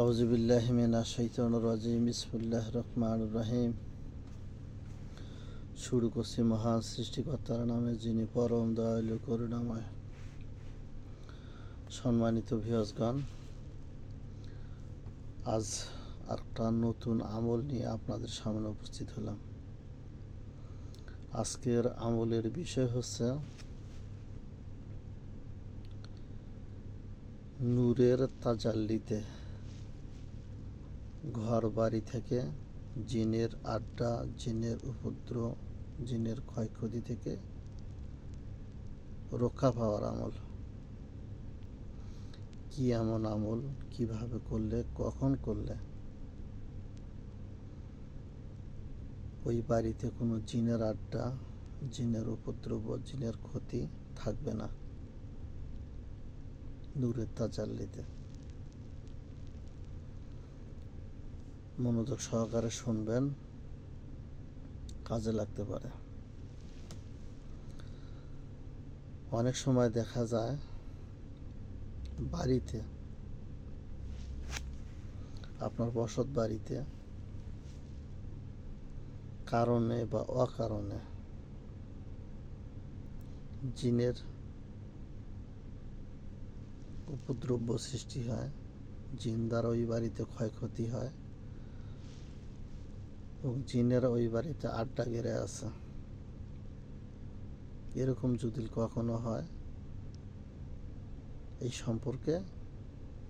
আউজুবিল্লাহ মিনা শৈতন রাজিম বিসমুল্লাহ রহমান রাহিম। শুরু করছি মহান সৃষ্টিকর্তার নামে, যিনি পরম দয়ালু, করুণাময়। সম্মানিত ভিয়সগণ আজ একটা নতুন আমল নিয়ে আপনাদের সামনে উপস্থিত হলাম। আজকের আমলের বিষয় হচ্ছে নূরের তাজাল্লিতে। ঘর বাড়ি থেকে, জিনের আড্ডা, জিনের উপদ্র জিনের ক্ষয়ক্ষতি থেকে রক্ষা পাওয়ার আমল। কি এমন আমল, কীভাবে করলে, কখন করলে? ওই বাড়িতে কোনো জিনের আড্ডা, জিনের উপদ্রব, জিনের ক্ষতি থাকবে না। নূরের তাজাল্লিতে। মনোযোগ সহকারে শুনবেন, কাজে লাগতে পারে। অনেক সময় দেখা যায়, বাড়িতে, আপনার বসত বাড়িতে, কারণে বা অকারণে, জিনের উপদ্রব্য সৃষ্টি হয়, জিন দ্বারা ওই বাড়িতে ক্ষয়ক্ষতি হয়। এবং জিনেরা ওই বাড়িতে আড্ডা গেড়ে আছে। এরকম যদি কখনো হয়, এই সম্পর্কে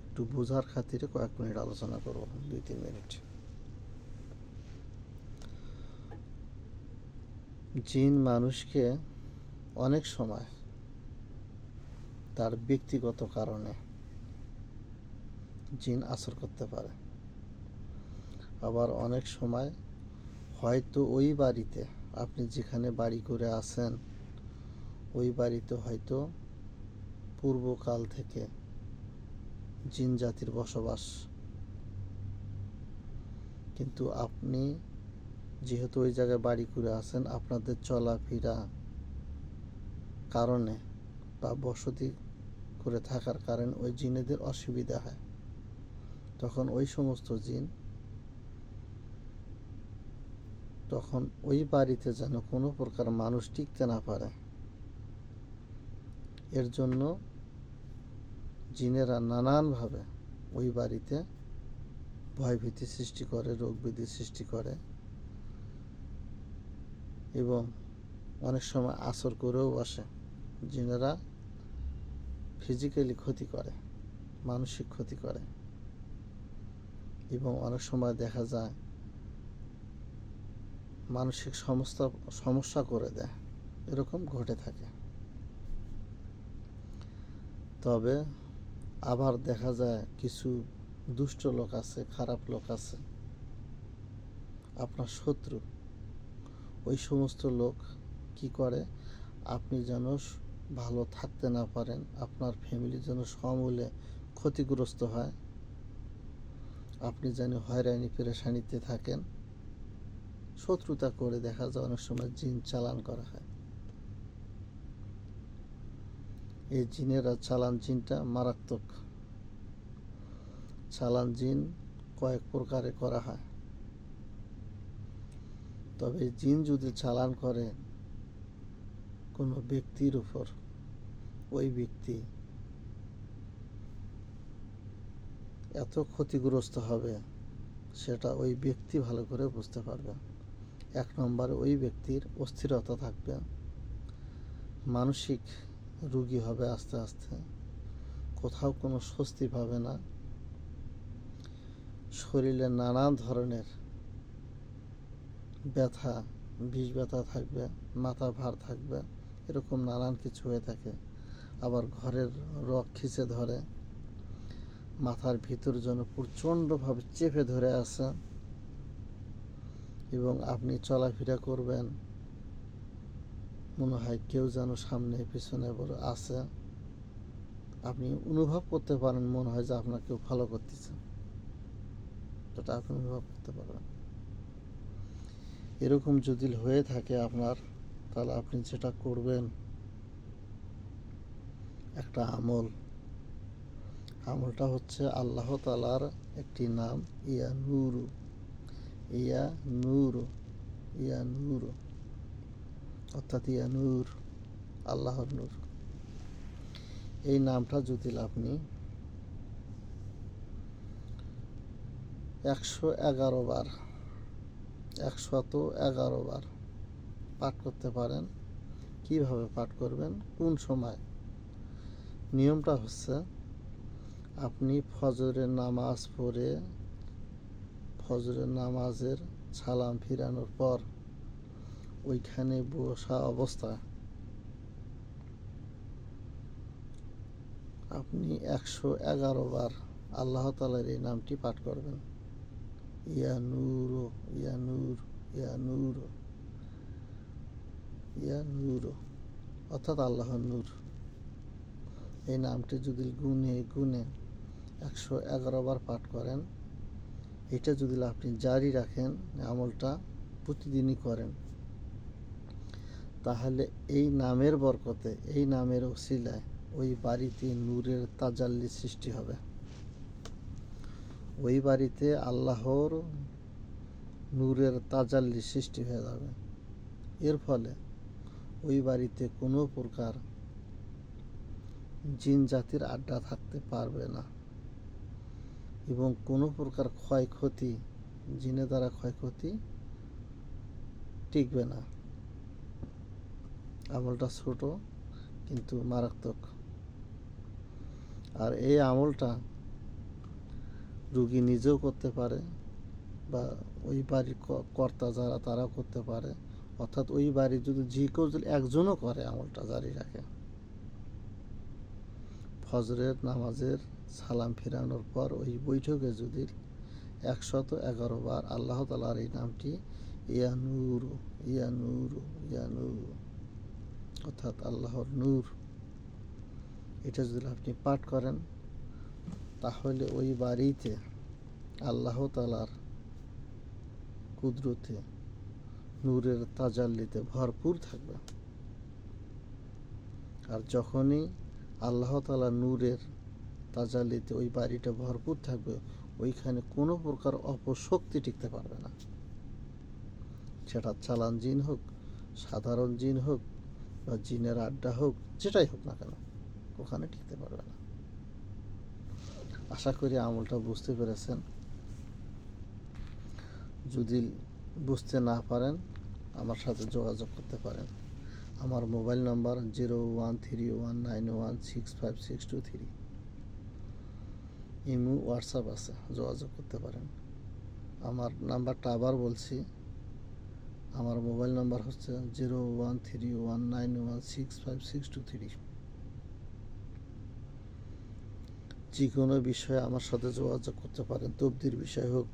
একটু বোঝার খাতিরে কয়েক মিনিট আলোচনা করব, দুই, তিন মিনিট। জিন মানুষকে অনেক সময় তার ব্যক্তিগত কারণে জিন আসর করতে পারে। আবার অনেক সময় হয়তো ওই বাড়িতে আপনি যেখানে বাড়ি করে আছেন, ওই বাড়িতে হয়তো পূর্বকাল থেকে জিন জাতির বসবাস। কিন্তু আপনি যেহেতু ওই জায়গায় বাড়ি করে আছেন, আপনাদের চলাফেরা কারণে বা বসতি করে থাকার কারণে ওই জিনেদের অসুবিধা হয়। তখন ওই সমস্ত জিন তখন ওই বাড়িতে যেন কোনো প্রকার মানুষ টিকতে না পারে। এর জন্য জিনেরা নানানভাবে ওই বাড়িতে ভয়ভীতি সৃষ্টি করে রোগ ব্যাধি সৃষ্টি করে এবং অনেক সময় আসর করেও বসে। জিনেরা ফিজিক্যালি ক্ষতি করে, মানসিক ক্ষতি করে এবং অনেক সময় দেখা যায় মানসিক সমস্যা সমস্যা করে দেয়। এরকম ঘটে থাকে। তবে আবার দেখা যায় কিছু দুষ্ট লোক আছে, খারাপ লোক আছে। আপনার শত্রু। ওই সমস্ত লোক কি করে? আপনি যেন ভালো থাকতে না পারেন, আপনার ফ্যামিলি যেন সমূলে ক্ষতিগ্রস্ত হয়। আপনি যেন হয়রানি, পেরেশানিতে থাকেন। শত্রুতা করে দেখা যায় অনেক সময় জিন চালান করা হয়। এই জিনেরা চালান জিনটা মারাত্মক। চালান জিন কয়েক প্রকারে করা হয়। তবে জিন যদি চালান করে কোনো ব্যক্তির উপর, ওই ব্যক্তি এত ক্ষতিগ্রস্ত হবে, সেটা ওই ব্যক্তি ভালো করে বুঝতে পারবে। এক নম্বরে ওই ব্যক্তির অস্থিরতা থাকবে। মানসিক রুগী হবে আস্তে আস্তে। কোথাও কোনো স্বস্তি পাবে না। শরীরে নানা ধরনের ব্যথা, বিষ ব্যথা থাকবে, মাথা ভার থাকবে, এরকম নানান কিছু হয়ে থাকে। আবার ঘরের রক খিচে ধরে। মাথার ভিতর যেন প্রচণ্ডভাবে চেপে ধরে আছে। এবং আপনি চলাফেরা করবেন। মনে হয় কেউ যেন সামনে পিছনে আছে। আপনি অনুভব করতে পারেন, মনে হয় যে আপনার কেউ ফলো করতেছে। সেটা আপনি অনুভব করতে পারবেন। এরকম যদি হয়ে থাকে আপনার, তাহলে আপনি যেটা করবেন, একটা আমল। আমলটা হচ্ছে আল্লাহ তালার একটি নাম ইয়া নূরু ইয়া নূরু ইয়া নূরু অর্থাৎ ইয়া নূর আল্লাহর নূর। এই নামটা যদি আপনি একশো এগারো বার, একশত এগারো বার পাঠ করতে পারেন, কীভাবে পাঠ করবেন, কোন সময়? নিয়মটা হচ্ছে আপনি ফজরের নামাজ পড়ে ফজরের নামাজের সালাম ফিরানোর পর ওইখানে বসা অবস্থা আপনি একশো এগারো বার আল্লাহ তালার এই নামটি পাঠ করবেন। ইয়া নূর ইয়া নূর ইয়া নূর ইয়া নূর, অর্থাৎ আল্লাহর নূর। এই নামটি যদি গুনে গুনে একশো এগারো বার পাঠ করেন এটা যদি আপনি জারি রাখেন, আমলটা প্রতিদিনই করেন, তাহলে এই নামের বরকতে, এই নামের ওসিলায় ওই বাড়িতে নূরের তাজাল্লি সৃষ্টি হবে। ওই বাড়িতে আল্লাহর নূরের তাজাল্লি সৃষ্টি হয়ে যাবে। এর ফলে ওই বাড়িতে কোনো প্রকার জিন জাতির আড্ডা থাকতে পারবে না। এবং কোনো প্রকার ক্ষয়ক্ষতি, জিনে দ্বারা ক্ষয়ক্ষতি টিকবে না। আমলটা ছোট, কিন্তু মারাত্মক। আর এই আমলটা রুগী নিজেও করতে পারে বা ওই বাড়ির কর্তা যারা, তারাও করতে পারে। অর্থাৎ ওই বাড়ির যদি যে কেউ যদি একজনও করে আমলটা জারি রাখে, ফজরের নামাজের সালাম ফিরানোর পর ওই বৈঠকে যদি একশত এগারো বার আল্লাহ তালার এই নামটি ইয়া নূর ইয়া নূর ইয়া অর্থাৎ আল্লাহর নূর, এটা যদি আপনি পাঠ করেন, তাহলে ওই বাড়িতে আল্লাহ তালার কুদরতে নূরের তাজাল্লিতে ভরপুর থাকবে। আর যখনই আল্লাহ তালা নূরের তাজাল্লিতে ওই বাড়িটা ভরপুর থাকবে, ওইখানে কোনো প্রকার অপশক্তি টিকতে পারবে না। সেটা চালান জিন হোক, সাধারণ জিন হোক, বা জিনের আড্ডা হোক, যেটাই হোক না কেন, ওখানে টিকতে পারবে না। আশা করি আমলটা বুঝতে পেরেছেন। যদি বুঝতে না পারেন, আমার সাথে যোগাযোগ করতে পারেন। আমার mobile number zero one three one nine one six five six two three. Imo, WhatsApp আছে, যোগাযোগ করতে পারেন। আমার নাম্বারটা আবার বলছি। আমার মোবাইল নাম্বার হচ্ছে zero one three one nine one six five six two three. যে কোনো বিষয়ে আমার সাথে যোগাযোগ করতে পারেন। তবদির বিষয় হোক,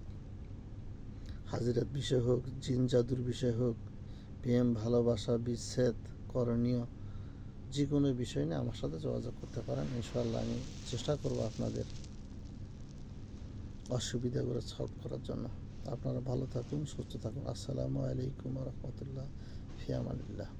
হাজিরাত বিষয় হোক, জিন জাদুর বিষয় হোক, প্রেম, ভালোবাসা, বিচ্ছেদ, করণীয় যে কোনো বিষয় নিয়ে আমার সাথে যোগাযোগ করতে পারেন। ইনশাআল্লাহ আমি চেষ্টা করব আপনাদের অসুবিধাগুলো সলভ করার জন্য। আপনারা ভালো থাকুন সুস্থ থাকুন। আসসালামু আলাইকুম রহমতুল্লাহ ফিয়ামানিল্লাহ